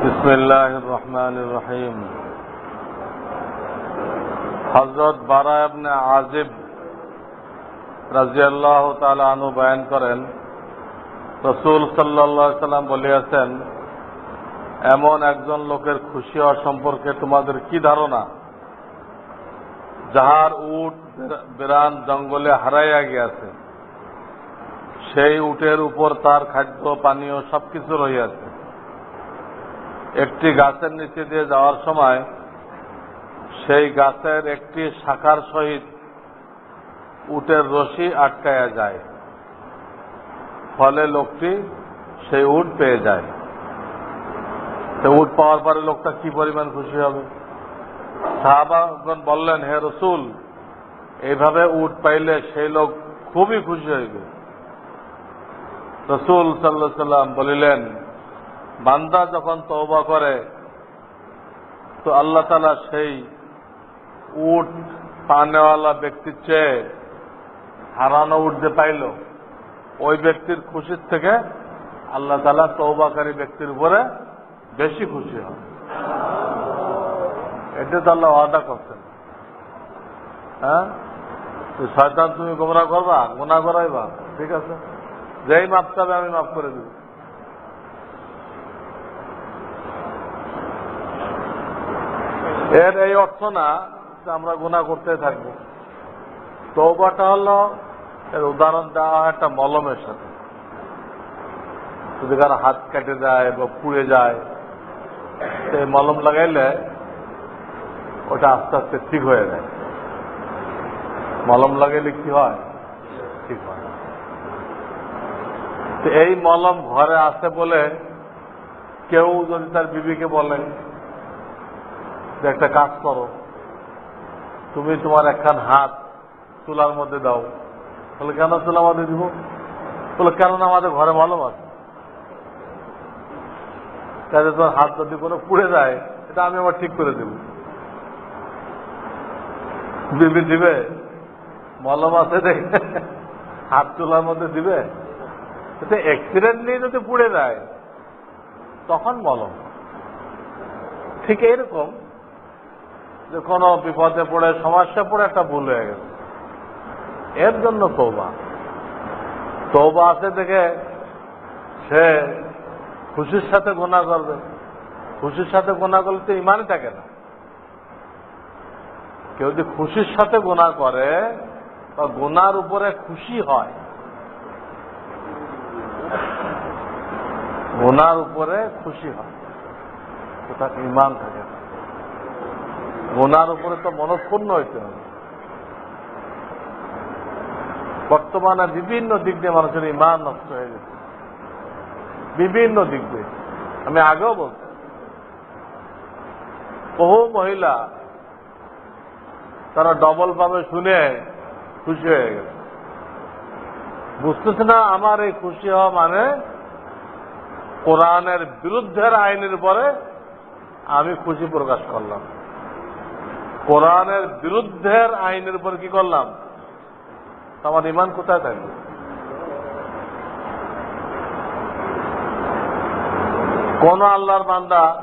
بسم الله الرحمن الرحيم হজরত বারা ইবনে আজিব রাজিয়াল্লাহ তাআলা আনু বয়ান করেন রসুল সাল্লাল্লাহু আলাইহি সাল্লাম বলিয়াছেন এমন একজন লোকের খুশি হওয়া সম্পর্কে তোমাদের কি ধারণা যাহার উট বেরান জঙ্গলে হারাইয়া গিয়াছে সেই উটের উপর তার খাদ্য পানীয় সবকিছু রহিয়াছে একটি গাছের নিচে দিয়ে যাওয়ার সময় সেই গাছের একটি শাখার সহিত উটের রশি আটকায়া যায়। ফলে লোকটি সেই উট পেয়ে যায়। তো উট পাওয়ার পরে লোকটা কি পরিমাণ খুশি হবে? সাহাবাগণ বললেন, হে রসুল, এইভাবে উট পাইলে সেই লোক খুবই খুশি হইবে। রসুল সাল্লাহ সাল্লাম বলিলেন বান্দা যখন তওবা করে, তো আল্লাহ তালা সেই উট পানেওয়ালা ব্যক্তির চেয়ে হারানো উঠ যে পাইল, ওই ব্যক্তির খুশির থেকে আল্লাহ তালা তৌবাকারী ব্যক্তির উপরে বেশি খুশি হয় এটা তো আল্লাহ ওয়াদা করছেন। হ্যাঁ? শয়তান তুমি গোমরা করবা গোনা করাইবা, ঠিক আছে? যেই মাপ চাবে আমি মাফ করে দিব। এর এই অর্থ না যে আমরা গুণা করতে থাকব। তৌবাটা হলো, এর উদাহরণ দেওয়া একটা মলমের সাথে। যদি কারও হাত কেটে যায় বা পুড়ে যায় সেই মলম লাগাইলে ওটা আস্তে আস্তে ঠিক হয়ে যায়। মলম লাগাইলে কি হয়? ঠিক হয় এই মলম ঘরে আছে বলে কেউ যদি তার বিবিকে বলে যে একটা কাজ করো। তুমি তোমার একখান হাত চুলার মধ্যে দাও। বলে কেন চুলার মধ্যে দিব? বলে কেননা আমাদের ঘরে মলম আছে। কাজে তোমার হাত যদি কোনো পুড়ে যায়, এটা আমি আবার ঠিক করে দেব। বিবি দিবে? মলম আছে হাত চুলার মধ্যে দিবে? এটা অ্যাক্সিডেন্টলি যদি পুড়ে যায়, তখন মলম। ঠিক এরকম যে কোনো বিপদে পড়ে সমস্যা পড়ে একটা ভুল হয়ে গেছে। এর জন্য তৌবা তৌবা আছে দেখে সে খুশির সাথে গোনা করবে। খুশির সাথে গোনা করলে তো ইমানই থাকে না। কেউ যদি খুশির সাথে গোনা করে, বা গোনার উপরে খুশি হয় গোনার উপরে খুশি হয়, তো তার ইমান থাকে না। গোনার উপরে তো মনস্পূর্ণ হইতে হবে। বর্তমানে বিভিন্ন দিক দিয়ে মানুষের ইমান নষ্ট হয়ে গেছে। বিভিন্ন দিক দিয়ে। আমি আগেও বলছি, বহু মহিলা তারা ডবল পাবে শুনে খুশি হয়ে গেছে। বুঝতেছে না, আমার এই খুশি হওয়া মানে কোরআনের বিরুদ্ধের আইনের পরে আমি খুশি প্রকাশ করলাম। কোরআনের বিরুদ্ধের আইনের উপর কি করলাম? আমার ইমান কোথায় থাকবে? কোন আল্লাহর বান্দা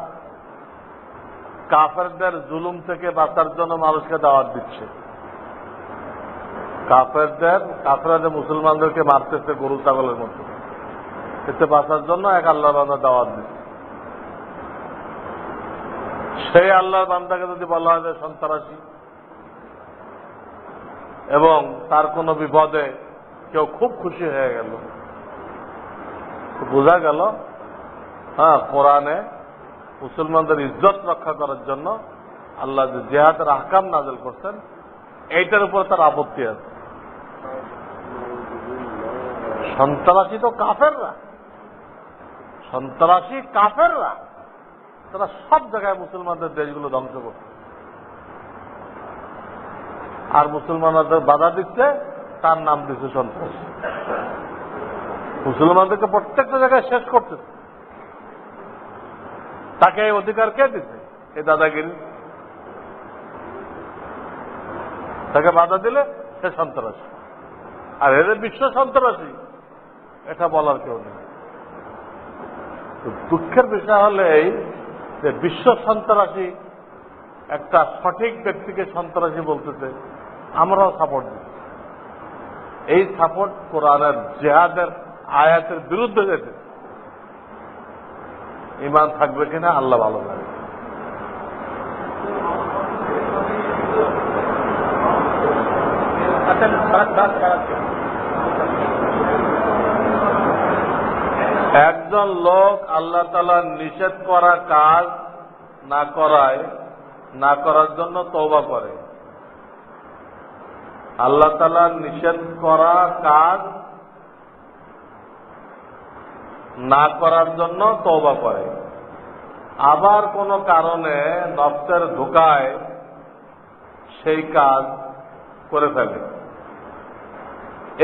কাফেরদের জুলুম থেকে বাঁচার জন্য মানুষকে দাওয়াত দিচ্ছে। কাফেরদের কাফেরদের মুসলমানদেরকে মারতেছে গরু, ছাগলের মতো। এতে বাঁচার জন্য এক আল্লাহর বান্দা দাওয়াত দিচ্ছে। সেই আল্লাহর বান্দাকে যদি বলা হয় যে সন্ত্রাসী, এবং তার কোনো বিপদে কেউ খুব খুশি হয়ে গেল। বোঝা গেল হ্যাঁ কোরআনে মুসলমানদের ইজ্জত রক্ষা করার জন্য আল্লাহ যে জেহাদের আহকাম নাজল করছেন, এইটার উপর তার আপত্তি আছে। সন্ত্রাসী তো কাফেররা। সন্ত্রাসী কাফেররা। তারা সব জায়গায় মুসলমানদের দেশগুলো ধ্বংস করছে। আর মুসলমানদের বাধা দিচ্ছে, তার নাম দিচ্ছে সন্ত্রাস। মুসলমানদেরকে প্রত্যেকটা জায়গায় শেষ করতেছে তাকে এই অধিকার কে দিচ্ছে এই দাদাগিরি। তাকে বাধা দিলে সে সন্ত্রাসী। আর এদের বিশ্ব সন্ত্রাসী, এটা বলার কেউ নেই। দুঃখের বিষয় হলে এই যে বিশ্ব সন্ত্রাসী একটা সঠিক ব্যক্তিকে সন্ত্রাসী বলতেছে, আমরাও সাপোর্ট দিচ্ছি এই সাপোর্ট কোরআনের জেহাদের আয়াতের বিরুদ্ধে যেতে। ইমান থাকবে কিনা আল্লাহ ভালো জানে। আচ্ছা একজন লোক আল্লাহ তালা নিষেধ করা কাজ না করায়, না করার জন্য তৌবা করে। আল্লাহ তালা নিষেধ করা কাজ না করার জন্য তৌবা করে। আবার কোনো কারণে নফসের ধোকায় সেই কাজ করে ফেলে।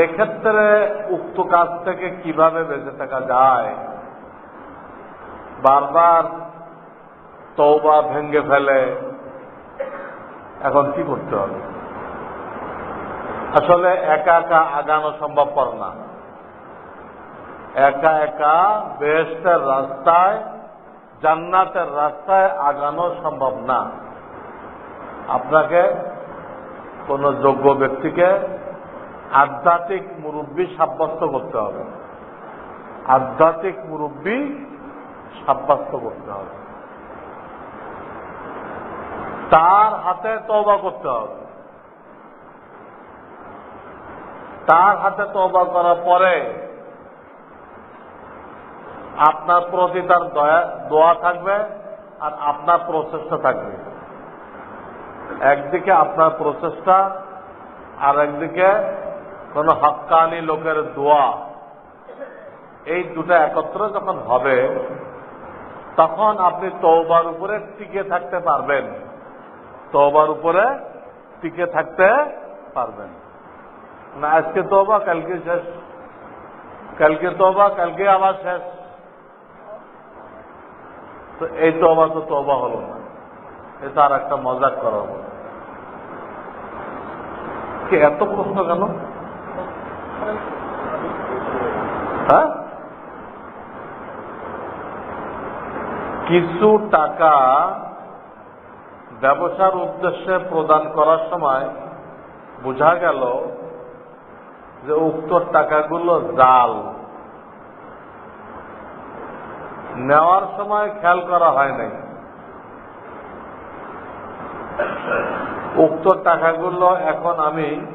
এক্ষেত্রে উক্ত কাজ থেকে কীভাবে বেঁচে থাকা যায়? বারবার তৌবা ভেঙ্গে ফেলে। এখন কি করতে হবে? আসলে একা একা আগানো সম্ভবপর না। একা একা বেহেস্টের রাস্তায়, জান্নাতের রাস্তায় আগানো সম্ভব না। আপনাকে কোন যোগ্য ব্যক্তিকে আধ্যাত্মিক মুরব্বী সাব্যস্ত করতে হবে। আধ্যাত্মিক মুরব্বী সাব্যস্ত করতে হবে। তার হাতে তওবা করতে হবে। তার হাতে তওবা করার পরে আপনার প্রতি তার দোয়া থাকবে আর আপনার প্রচেষ্টা থাকবে। একদিকে আপনার প্রচেষ্টা আর একদিকে কোন হক্কানি লোকের দোয়া। এই দুটা একত্র যখন হবে তখন আপনি তৌবার উপরে টিকে থাকতে পারবেন। তৌবার উপরে টিকে থাকতে পারবেন। না, আজকে তৌবা কালকে শেষ। কালকে তৌবা কালকে আবার শেষ। তো এই তৌবা তো তৌবা হলো না। এটা আর একটা মজাক করা হলো। এত প্রশ্ন কেন হ্যাঁ কিছু টাকা ব্যবসার উদ্দেশ্যে প্রদান করার সময় বোঝা গেল যে উক্ত টাকাগুলো জাল। নেওয়ার সময় খেয়াল করা হয় নাই। উক্ত টাকাগুলো এখন আমি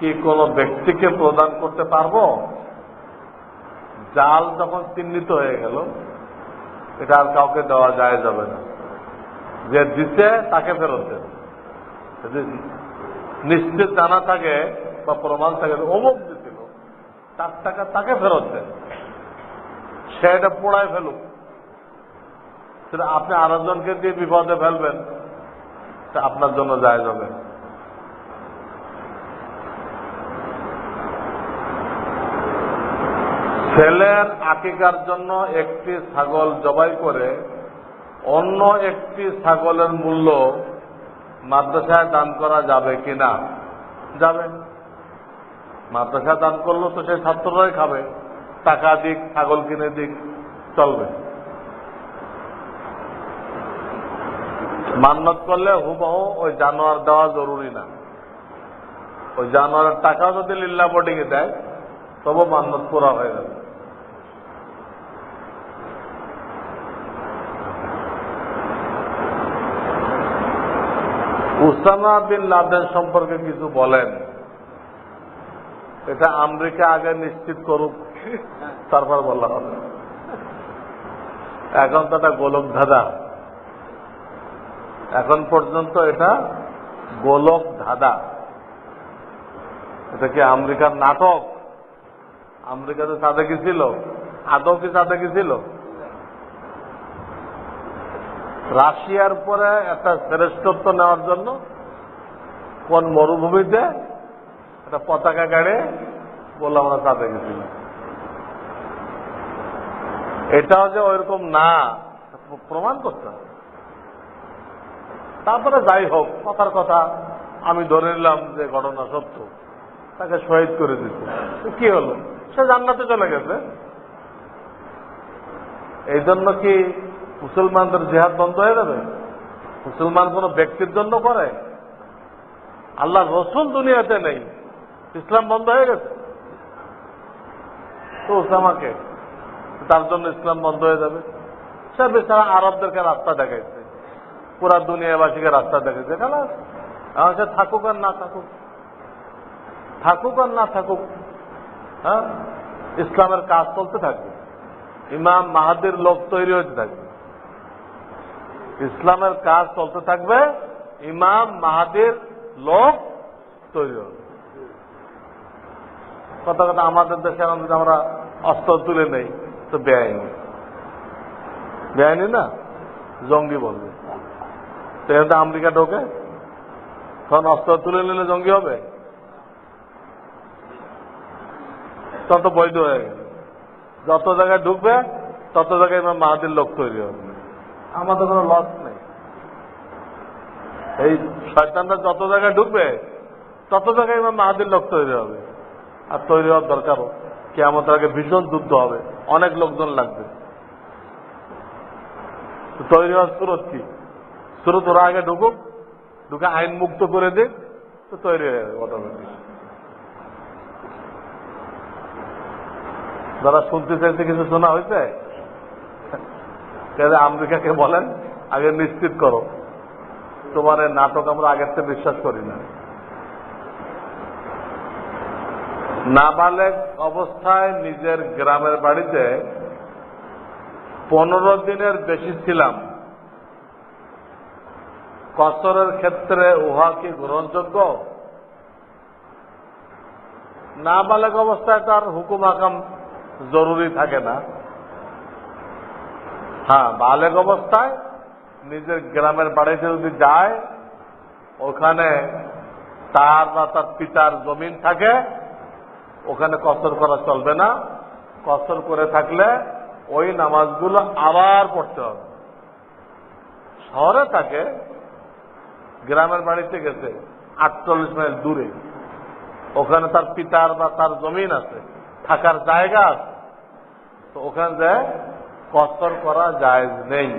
কি কোনো ব্যক্তিকে প্রদান করতে পারব? জাল যখন চিহ্নিত হয়ে গেল এটা আর কাউকে দেওয়া যায় যাবে না। যে দিতে তাকে ফেরত দেবে। যদি নিশ্চিত জানা থাকে বা প্রমাণ থাকে অমুক দিছিল, তার টাকা তাকে ফেরত দেন। সে এটা পোড়ায় ফেলুক। সেটা আপনি আরেকজনকে দিয়ে বিপদে ফেলবেন আপনার জন্য যায় যাবে ছেলের আকিকার জন্য একটি ছাগল জবাই করে অন্য একটি ছাগলের মূল্য মাদ্রাসায় দান করা যাবে কিনা যাবে। মাদ্রাসায় দান করল তো সেই ছাত্ররাই খাবে। টাকা দিক, ছাগল কিনে দিক, চলবে। মান্নত করলে হুবহু ওই জানোয়ার দেওয়া জরুরি না। ওই জানোয়ারের টাকাও যদি লিল্লা বোর্ডিং এ দেয়, তবু মান্নত পুরা হয়ে যাবে। উসামা বিন লাদেন সম্পর্কে কিছু বলেন। এটা আমেরিকা আগে নিশ্চিত করুক, তারপর বলা হবে। এখন তো এটা গোলক ধাঁধা। এখন পর্যন্ত এটা গোলক ধাঁধা। এটা কি আমেরিকার নাটক? আমেরিকাতে সাদে কি ছিল? আদৌ কি সাদে কি ছিল? রাশিয়ার পরে একটা শ্রেষ্ঠত্ব নেওয়ার জন্য কোন মরুভূমিতে একটা পতাকা গাড়ে বলল, আমরা সাথে গেছিলাম এটাও যে ওইরকম না প্রমাণ করতে তারপরে যাই হোক, কথার কথা, আমি ধরে নিলাম যে ঘটনা সত্য। তাকে শহীদ করে দিচ্ছে কি হলো? সে জান্নাতে চলে গেছে। এই জন্য কি মুসলমানদের জেহাদ বন্ধ হয়ে যাবে? মুসলমান কোন ব্যক্তির জন্য করে? আল্লাহ রসুল দুনিয়াতে নেই, ইসলাম বন্ধ হয়ে গেছে। তো ওসামাকে তার জন্য ইসলাম বন্ধ হয়ে যাবে। সে বেচারা আরবদেরকে রাস্তা দেখাইছে। পুরা দুনিয়াবাসীকে রাস্তা দেখাইছে। কেন এখন সে থাকুক আর না থাকুক। থাকুক আর না থাকুক হ্যাঁ? ইসলামের কাজ চলতে থাকবে। ইমাম মাহাদির লোক তৈরি হতে থাকবে। ইসলামের কাজ চলতে থাকবে, ইমাম, মাহাদির লোক তৈরি হবে। কথা কথা আমাদের দেশে এখন যদি আমরা অস্ত্র তুলে নেই, তো বেআইনি। বেআইনি না, জঙ্গি বলবে। তো আমেরিকা ঢোকে, তখন অস্ত্র তুলে নিলে জঙ্গি হবে? তত বৈধ হয়ে গেল। যত জায়গায় ঢুকবে, তত জায়গায় মাহাদির লোক তৈরি হবে। আমাদের কোনো লস নেই। এই শয়তানরা যত জায়গায় ঢুকবে, তত জায়গায় এবার মাহাদির লোক তৈরি হবে। আর তৈরি হওয়ার দরকারও। কেমন আগে ভীষণ যুদ্ধ হবে। অনেক লোকজন লাগবে। তৈরি হওয়ার সুরত কি? সুরত ওরা আগে ঢুকুক, ঢুকে আইন মুক্ত করে দিক, তো তৈরি হয়ে যাবে অটোমেটিক যারা শুনতে চাইছে কিছু শোনা হয়েছে? তাহলে আমেরিকাকে বলেন, আগে নিশ্চিত করো। তোমার নাটক আমরা আগের থেকে বিশ্বাস করি না। নাবালেগ অবস্থায় নিজের গ্রামের বাড়িতে পনেরো দিনের বেশি ছিলাম। কসরের ক্ষেত্রে উহা কি গ্রহণযোগ্য? নাবালেক অবস্থায় তার হুকুম আকাম জরুরি থাকে না। হ্যাঁ বালেগ অবস্থায় নিজের গ্রামের বাড়িতে যদি যায়, ওখানে তার বা তার পিতার জমিন থাকে, ওখানে কসর করা চলবে না। কসর করে থাকলে ওই নামাজগুলো আবার পড়তে হবে। শহরে থাকে, গ্রামের বাড়িতে গেছে, আটচল্লিশ মাইল দূরে। ওখানে তার পিতার বা তার জমিন আছে, থাকার জায়গা আছে। তো ওখানে যে কসর করা জায়েজ নেই।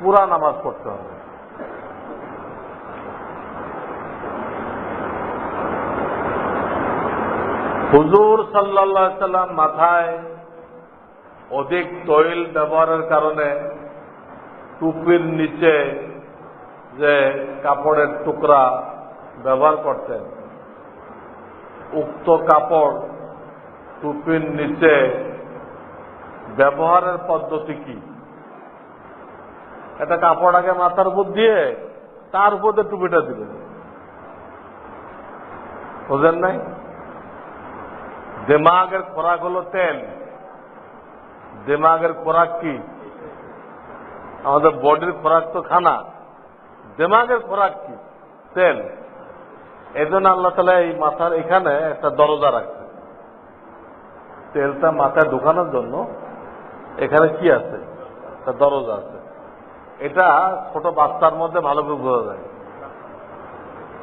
পুরা নামাজ পড়তে হবে। হুজুর সাল্লা সাল্লাম মাথায় অধিক তৈল ব্যবহারের কারণে টুপির নিচে যে কাপড়ের টুকরা ব্যবহার করতেন, উক্ত কাপড় টুপির নিচে ব্যবহারের পদ্ধতি কি? একটা কাপড় আগে মাথার উপর দিয়ে তার উপর টুপিটা দিলেন বুঝেন নাই? দিমাগের খোরাক হলো তেল। দিমাগের খোরাক কি? আমাদের বডির খোরাক তো খানা। দিমাগের খোরাক কি? তেল। এই জন্য আল্লাহ তালা এই মাথার এখানে একটা দরজা রাখছে। তেলটা মাথায় ঢুকানোর জন্য এখানে কি আছে? দরজা আছে। এটা ছোট বাচ্চার মধ্যে ভালো করে বোঝা যায়।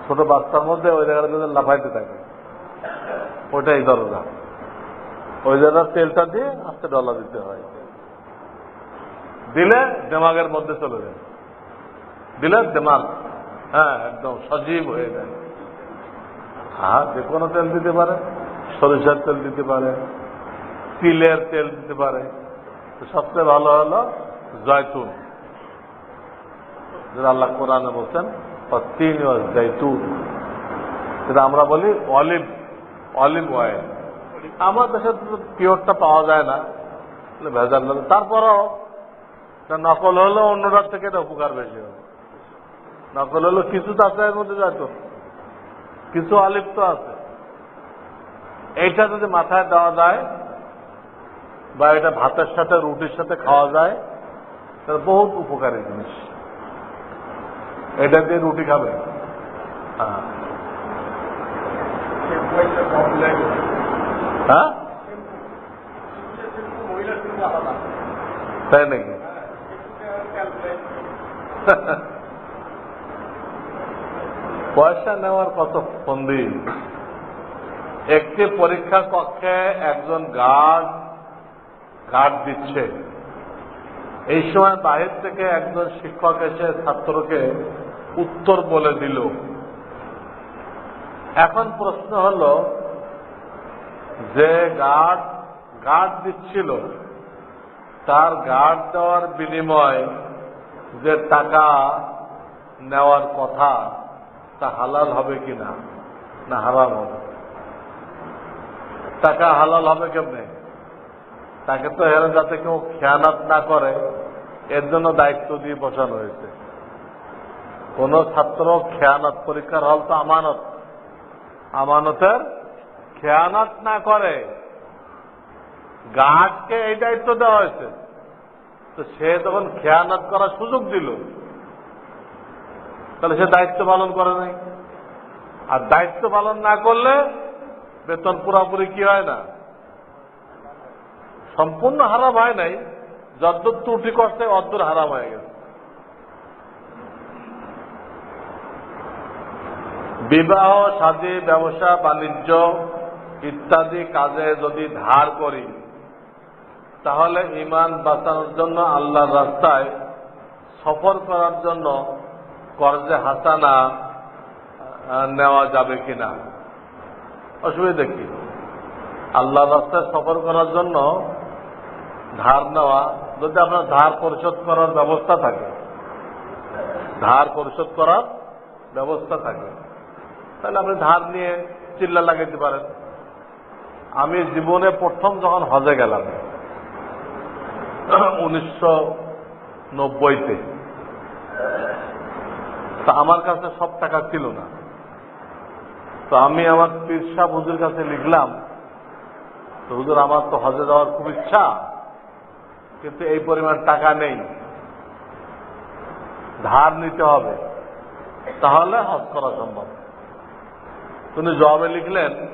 ছোট বাচ্চার মধ্যে ওই জায়গাটা লাফাইতে থাকে, ওইটাই দরজা। ওই জায়গার তেলটা দিয়ে আস্তে ডলা দিতে হয়। দিলে দেমাগের মধ্যে চলে যায়। দিলে দেমাগ হ্যাঁ একদম সজীব হয়ে যায়। হ্যাঁ যে কোনো তেল দিতে পারে। সরিষার তেল দিতে পারে। তিলের তেল দিতে পারে। সবচেয়ে ভালো হলো জয়তুন, যেটা আল্লাহ কোরআনে বলছেন তিন জৈতুন যেটা আমরা বলি অলিভ অলিভ অয়েল। আমার দেশে তো পিওরটা পাওয়া যায় না ভেজাল লাগে তারপরও নকল হলো অন্যটার থেকে এটা উপকার বেশি হবে। নকল হলো কিছু তো এর মধ্যে যাইতো কিছু অলিপ্ত আছে। এইটা যদি মাথায় দেওয়া যায় বা এটা ভাতের সাথে, রুটির সাথে খাওয়া যায় তাহলে বহুত উপকারী জিনিস। এটা দিয়ে রুটি খাবে। হ্যাঁ। হ্যাঁ? তাই নাকি? পয়সা নেওয়ার কত ফন্দি একটি পরীক্ষা কক্ষে একজন গার্ড গার্ড দিচ্ছে। এই সময় বাহির থেকে একজন শিক্ষক এসে ছাত্রকে উত্তর বলে দিল। এখন প্রশ্ন হল, যে গার্ড গার্ড দিচ্ছিল, তার গার্ড দেওয়ার বিনিময় যে টাকা নেওয়ার কথা, তা হালাল হবে কিনা? না হারাম হবে। টাকা হালাল হবে কেমনে? তাকে তো এর যাতে কেউ খেয়ানাত না করে, এর জন্য দায়িত্ব দিয়ে বসানো হয়েছে। কোন ছাত্র খেয়ানত, পরীক্ষার হল তো আমানত। আমানতের খেয়ানত না করে গার্ডকে এই দায়িত্ব দেওয়া হয়েছে। তো সে তখন খেয়ানত করার সুযোগ দিল। তাহলে সে দায়িত্ব পালন করে নাই। আর দায়িত্ব পালন না করলে বেতন পুরাপুরি কি হয় না? সম্পূর্ণ হারাম হয় নাই। যদ্দূর ত্রুটি করছে, অদ্দূর হারাম হয়ে গেছে। বিবাহ, সাদী, ব্যবসা, বাণিজ্য ইত্যাদি কাজে যদি ধার করি, তাহলে ইমান বাঁচানোর জন্য আল্লাহর রাস্তায় সফর করার জন্য কর্জে হাসানা নেওয়া যাবে কিনা? অসুবিধা কি? আল্লাহর রাস্তায় সফর করার জন্য ধার নেওয়া, যদি আপনার ধার পরিশোধ করার ব্যবস্থা থাকে, ধার পরিশোধ করার ব্যবস্থা থাকে, তাহলে আপনি ধার নিয়ে চিল্লা লাগাইতে পারেন। আমি জীবনে প্রথম যখন হজে গেলাম, উনিশশো নব্বইতে, তা আমার কাছে সব টাকা ছিল না। তো আমি আমার পীরসা হুজুর কাছে লিখলাম তো হুজুর, আমার তো হজে যাওয়ার খুব ইচ্ছা। কিন্তু এই পরিমাণ টাকা নেই। ধার নিতে হবে। তাহলে হজ করা সম্ভব। তিনি জবাবে লিখলেন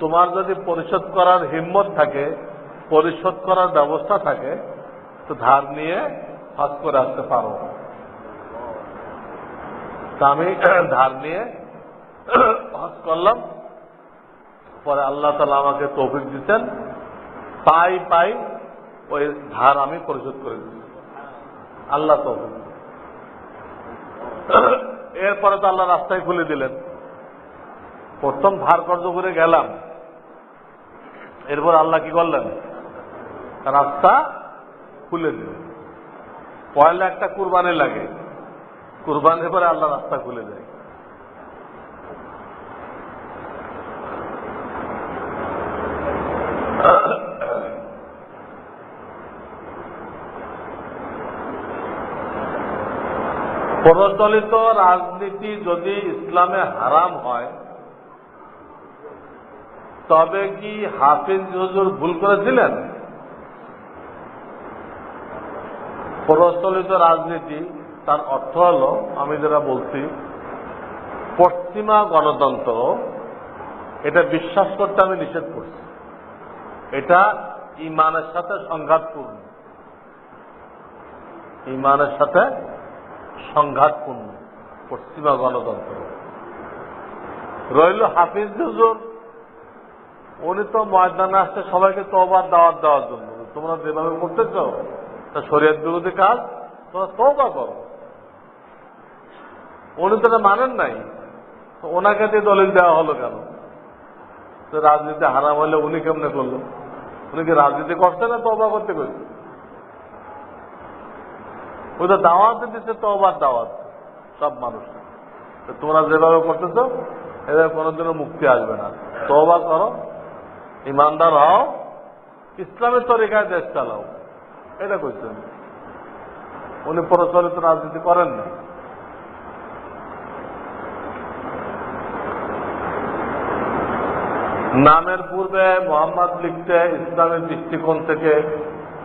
তোমার যদি পরিশোধ করার হিম্মত থাকে, পরিশোধ করার ব্যবস্থা থাকে, তো ধার নিয়ে হজ করে আসতে পারো। তা আমি ধার নিয়ে হজ করলাম। পরে আল্লাহ তালা আমাকে তৌফিক দিচ্ছেন পাই পাই ওই ধার আমি পরিশোধ করে দিচ্ছি আল্লাহ তৌফিক। এরপরে তো আল্লাহ রাস্তায় খুলে দিলেন। প্রথম ধার কর্য করে গেলাম। এরপর আল্লাহ কি করলেন? রাস্তা খুলে দিলেন। পয়লা একটা কুরবানি লাগে। কুরবানির পরে আল্লাহ রাস্তা খুলে দেয়। প্রচলিত রাজনীতি যদি ইসলামে হারাম হয়, তবে কি হাফিজ হুজুর ভুল করেছিলেন? প্রচলিত রাজনীতি, তার অর্থ হল, আমি যেটা বলছি, পশ্চিমা গণতন্ত্র, এটা বিশ্বাস করতে আমি নিষেধ করছি। এটা ইমানের সাথে সংঘাতপূর্ণ। ইমানের সাথে সংঘাতপূর্ণ, পশ্চিমা গণতন্ত্র। রইল হাফিজ হুজুর। উনি তো ময়দানে আসছে সবাইকে তবার দাওয়াত দেওয়ার জন্য। তোমরা যেভাবে করতেছ, তা শরীয়ত বিরোধী কাজ, তোমরা তবা করো। উনি তো মানেন নাই। ওনাকে দিয়ে দলিল দেওয়া হলো কেন? তো রাজনীতি হারাম হলে উনি কেমনে করল উনি কি রাজনীতি করছে না তবা করতে করেছে ওই তো দাওয়াত দিচ্ছে তবার দাওয়াত। সব মানুষ তোমরা যেভাবে করতেছ এভাবে কোনোদিনও মুক্তি আসবে না। তবা করো, ইমানদার হও, ইসলামের তরিকায় দেশ চালাও। এটা করছেন উনি প্রচলিত রাজনীতি করেন না নামের পূর্বে মোহাম্মদ লিখতে ইসলামের দৃষ্টিকোণ থেকে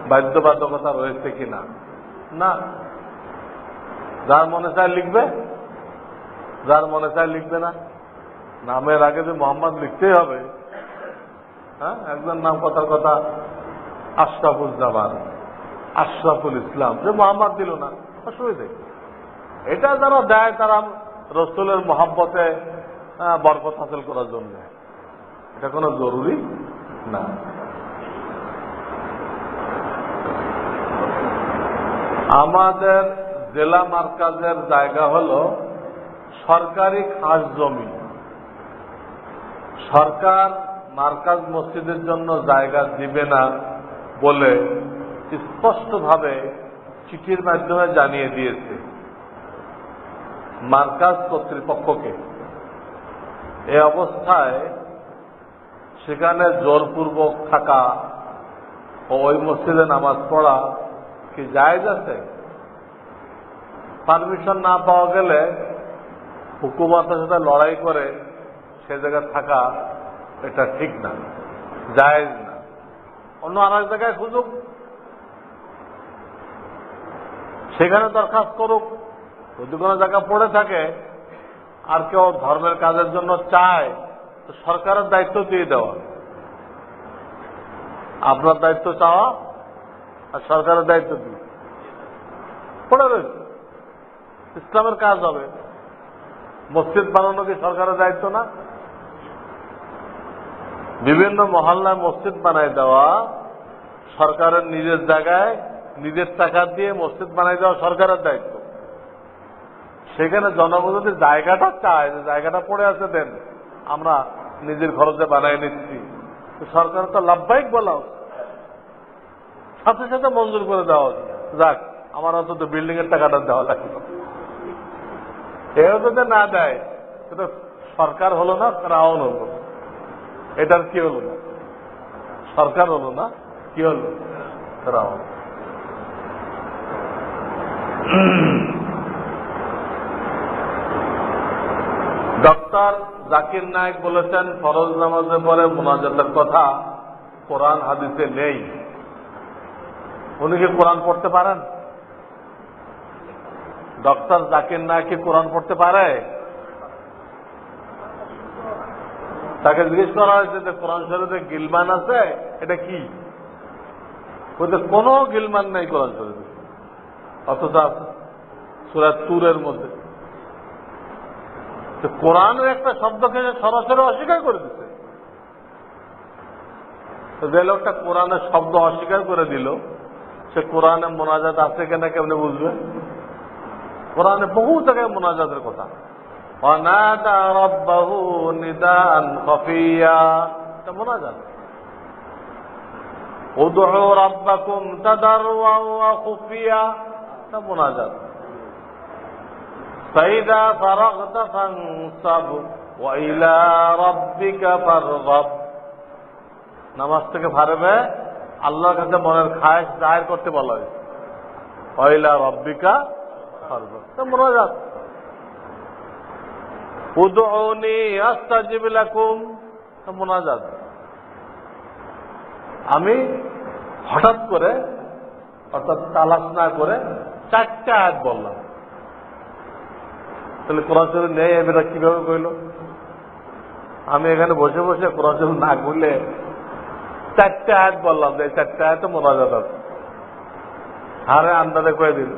বাধ্যবাধকতা রয়েছে কিনা? না। যার মনে চায় লিখবে, যার মনে চায় লিখবে না। নামের আগে যে মোহাম্মদ লিখতেই হবে হ্যাঁ? একজন নাম কথার কথা আশরাফুল জামান আশরাফুল ইসলাম, যে মোহাম্মদ দিল না, অসুবিধে? এটা যারা দেয় তারা রসুলের মহাব্বতে বরকত হাসিল করার জন্য। এটা কোনো জরুরি না। আমাদের জেলা মার্কাজের জায়গা হল সরকারি খাস জমি। সরকার মার্কাজ মসজিদের জন্য জায়গা দিবে না বলে স্পষ্টভাবে চিঠির মাধ্যমে জানিয়ে দিয়েছে মার্কাজ কর্তৃপক্ষকে। এ অবস্থায় সেখানে জোরপূর্বক থাকা ও ওই মসজিদে নামাজ পড়া কি জায়েজ আছে? পারমিশন না পাওয়া গেলে হুকুমতের সাথে লড়াই করে সে জায়গায় থাকা এটা ঠিক না, জায়েজ না। অন্য আর এক জায়গায় খুঁজুক। সেখানে দরখাস্ত করুক। যদি কোনো জায়গা পড়ে থাকে, আর কেউ ধর্মের কাজের জন্য চায়, তো সরকারের দায়িত্ব দিয়ে দেওয়া। আপনার দায়িত্ব চাওয়া আর সরকারের দায়িত্ব দিয়ে পড়ে রয়েছে। ইসলামের কাজ হবে। মসজিদ বানানো কি সরকারের দায়িত্ব না? বিভিন্ন মহল্লায় মসজিদ বানাই দেওয়া সরকারের নিজের জায়গায় নিজের টাকা দিয়ে মসজিদ বানাই দেওয়া সরকারের দায়িত্ব। সেখানে জনগণ জায়গাটা চায়, যে জায়গাটা পড়ে আছে, দেন আমরা নিজের খরচে বানাই নিচ্ছি। সরকার তো লাভবাহিক বলা উচিত। সাথে সাথে মঞ্জুর করে দেওয়া। যাক, আমার অন্তত বিল্ডিং এর টাকাটা দেওয়া লাগবে। এও যদি না দেয় সেটা সরকার হলো না রাউন হলো এটার কি হলো না? সরকার হলো না, কি হলো? রাউন ডক্টর জাকির নায়ক বলেছেন, ফরজ নামাজের পরে মোনাজাতের কথা কোরআন, হাদিসে নেই। উনি কি কোরআন পড়তে পারেন? ডক্টর জাকির নায়ক কি কোরআন পড়তে পারে? তাকে জিজ্ঞেস করা হয়েছে যে কোরআন শরীফে গিলমান আছে? এটা কি? বলতে কোনো গিলমান নেই কোরআন শরীফে। অথচ সুরাত তুরের মধ্যে। তো কোরআনের একটা শব্দকে সরাসরি অস্বীকার করে দিচ্ছে। যে লোকটা কোরআনের শব্দ অস্বীকার করে দিল সে কোরআনে মোনাজাত আছে কিনা কেমনে বুঝবে কোরআনে বহু জায়গায় মোনাজাতের কথা অনাদা রব্বাহু নিদান খফিয়া এটা মোনাজাত উদউ রাব্বাকুম তাদারওয়া ওয়া খুফিয়া এটা মোনাজাত فإذا فرغت فانصب وإلى ربك فارغب নামাজ থেকে ফারবে আল্লাহর কাছে মনের খায়স জাহের করতে বলা হয়েছে পয়লা রব্বিকা মোনাজাত আমি হঠাৎ করে, অর্থাৎ তালাশ না করে চারটা আয়াত বললাম। তাহলে কোরআন নেই এবার কীভাবে কইল? আমি এখানে বসে বসে কোরআন না করলে চারটে আয়াত বললাম যে চারটে আয়াত মোনাজাত আছে। হারে আন্দাজে কয়ে দিল।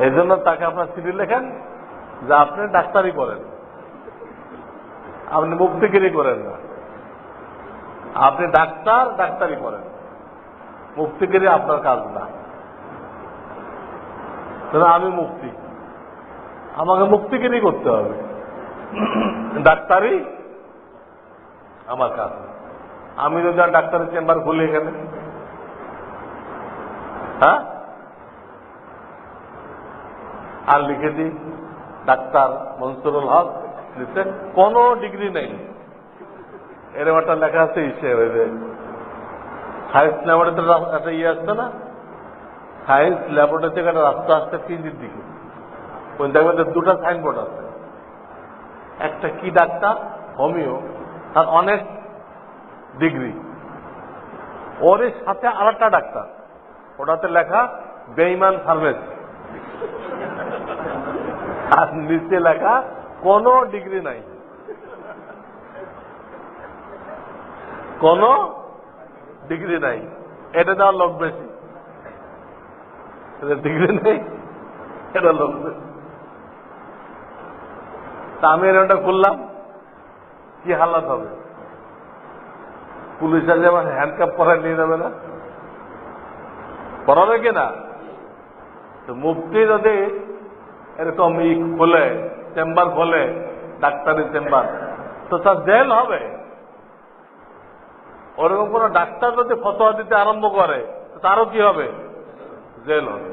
এই জন্য তাকে আপনার চিঠি লেখেন যে আপনি ডাক্তারি করেন। আপনি মুক্তিগিরি করেন না। আপনি ডাক্তার, ডাক্তারি করেন। মুক্তিগিরি আপনার কাজ না। আমি মুক্তি। আমাকে মুক্তিগিরি করতে হবে। ডাক্তারি আমার কাজ। আমি তো আর ডাক্তারের চেম্বার খুলি এখানে। হ্যাঁ? আর লিখে দিই, ডাক্তার মনসুরুল হক লিখছে, কোনো ডিগ্রি নেই। এরকম একটা লেখা আছে, ইসে যে। সায়েন্স ল্যাবরেটরি একটা ইয়ে আসছে না? সায়েন্স ল্যাবরেটরি থেকে একটা রাস্তা আসছে পিজির দিকে। ওই দেখবেন যে দুটো সাইনবোর্ড আছে। একটা কি ডাক্তার? হোমিও। তার অনেক ডিগ্রি ওর সাথে আর একটা ডাক্তার, ওটাতে লেখা বেইমান ফার্মেসি আর নিচে লেখা কোনো ডিগ্রি নাই। কোন ডিগ্রি নাই। এটা দেওয়ার লোক বেশি। ডিগ্রি নেই, এটা লোক বেশি। তা আমি এরকমটা করলাম। কি হালাত হবে? পুলিশ আজ আমার হ্যান্ডকাপ পরে নিয়ে যাবে না? পড়াবে কিনা তো মুফতি যদি এরকম ই খোলে, চেম্বার খোলে ডাক্তারি চেম্বার, তো তার জেল হবে। ওরকম কোন ডাক্তার যদি ফতোয়া দিতে আরম্ভ করে তারও কি হবে? জেল হবে।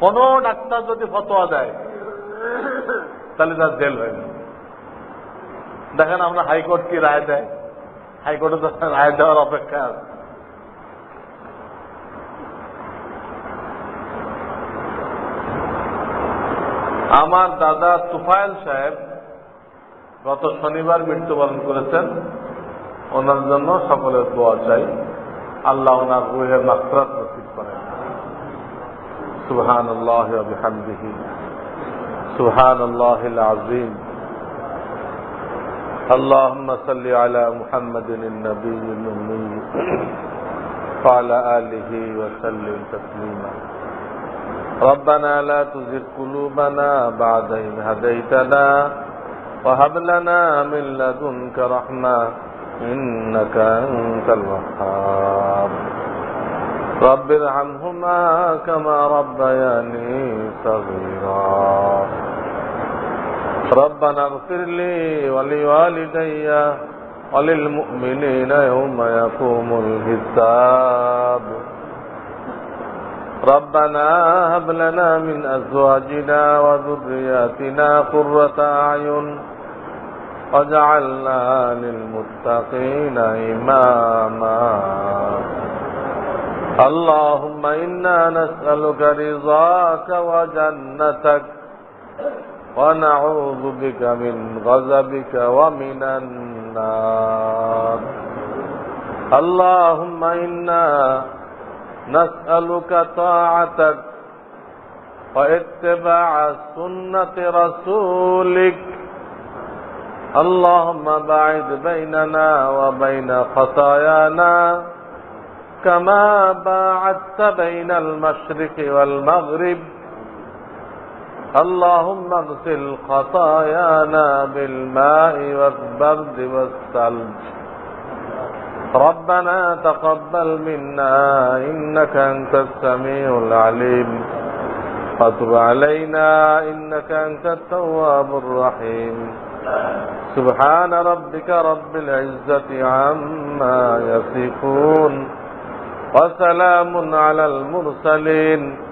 কোন ডাক্তার যদি ফতোয়া দেয়, তাহলে তার জেল হয়ে যাবে। দেখেন আমরা হাইকোর্ট কি রায় দেয়? হাইকোর্টে তো রায় দেওয়ার অপেক্ষা আছে। আমার দাদা তুফাইল সাহেব গত শনিবার মৃত্যুবরণ করেছেন। ওনার জন্য সকলের দোয়া চাই। আল্লাহ ওনার রুহের মাত্রাত নসিব করেন। সুবহান আল্লাহ সুবহান আল্লাহ আজিম اللهم صل على محمد النبي الأمي. وعلى آله وسلم تسليما. ربنا لا تزغ قلوبنا بعد إذ هديتنا وهب لنا من لدنك رحمة إنك أنت الوهاب. رب ارحمهما كما ربياني صغيرا. ربنا اغفر لي ولوالدي وللمؤمنين يوم يقوم الحساب. ربنا هب لنا من أزواجنا وذرياتنا قرة أعين واجعلنا للمتقين إماما. اللهم إنا نسألك رضاك وجنتك ونعوذ بك من غضبك ومن النار اللهم إنا نسألك طاعتك واتباع سنة رسولك اللهم باعد بيننا وبين خطايانا كما باعدت بين المشرق والمغرب اللهم اغسل خطايانا بالماء والبرد والثلج. ربنا تقبل منا إنك أنت السميع العليم. وتب علينا إنك أنت التواب الرحيم. سبحان ربك رب العزة عما يصفون. وسلام على المرسلين.